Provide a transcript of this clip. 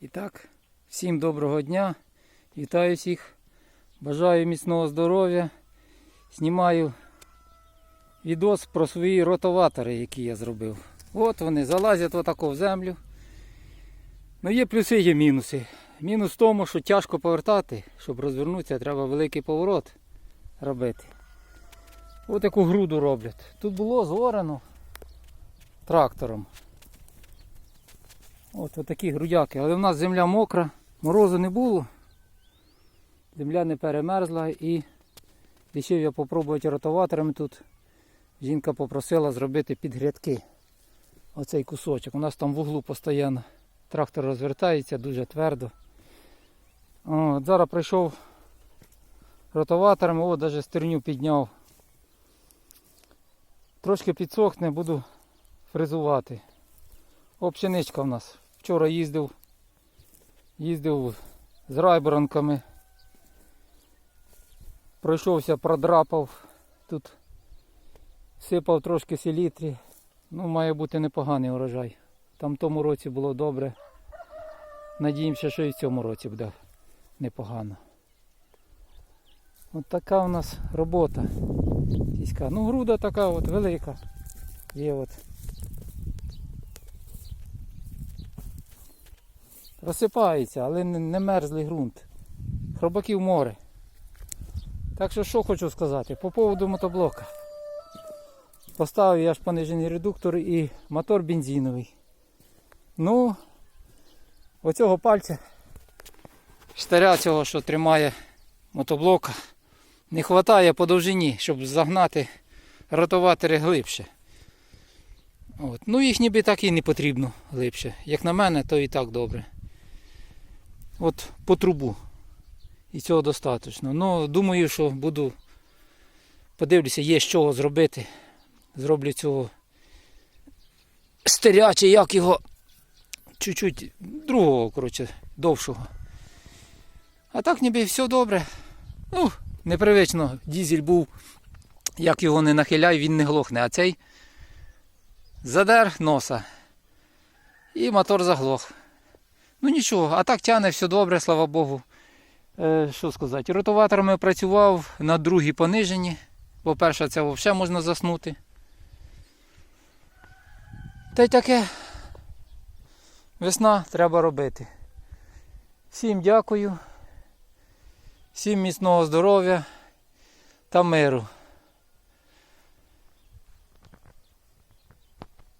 І так, всім доброго дня. Вітаю всіх. Бажаю міцного здоров'я. Знімаю відос про свої ротоватори, які я зробив. От вони залазять отако в землю. Ну є плюси, є мінуси. Мінус в тому, що тяжко повертати, щоб розвернутися, треба великий поворот робити. Ось таку груду роблять. Тут було зорено трактором. От такі грудяки. Але в нас земля мокра, морозу не було. Земля не перемерзла і вирішив я попробувати ротоваторами тут. Жінка попросила зробити під грядки. Оцей кусочок. У нас там в углу постійно трактор розвертається дуже твердо. От, зараз прийшов ротоваторами, о, навіть стерню підняв. Трошки підсохне, буду фрезувати. О, пшеничка в нас. Вчора їздив, їздив з райборанками. Пройшовся, продрапав. Тут сипав трошки селітрі. Ну, має бути непоганий урожай. Там в тому році було добре. Надіємося, що і в цьому році буде непогано. От така у нас робота. Ну, груда така от велика. Є от. Розсипається, але не, мерзлий ґрунт. Хробаків море. Так що що хочу сказати по поводу мотоблока. Поставив я ж понижений редуктор і мотор бензиновий. Ну, оцього пальця, штаря цього, що тримає мотоблока, не вистачає по довжині, щоб загнати ротоватори глибше. От. Ну їх ніби так і не потрібно глибше. Як на мене, то і так добре. От по трубу. І цього достатньо. Ну, думаю, що буду. Подивлюся, є з чого зробити. Зроблю цього стиря, чи як його чуть-чуть другого, коротше, довшого. А так ніби все добре. Ну, непривично, дізель був, як його не нахиляй, він не глохне. А цей задер носа. І мотор заглох. Ну нічого, а так тягне все добре, слава Богу. Е, що сказати, ротоваторами працював на другій пониженні. По-перше, це взагалі можна заснути. Та й таке. Весна треба робити. Всім дякую. Всім міцного здоров'я та миру.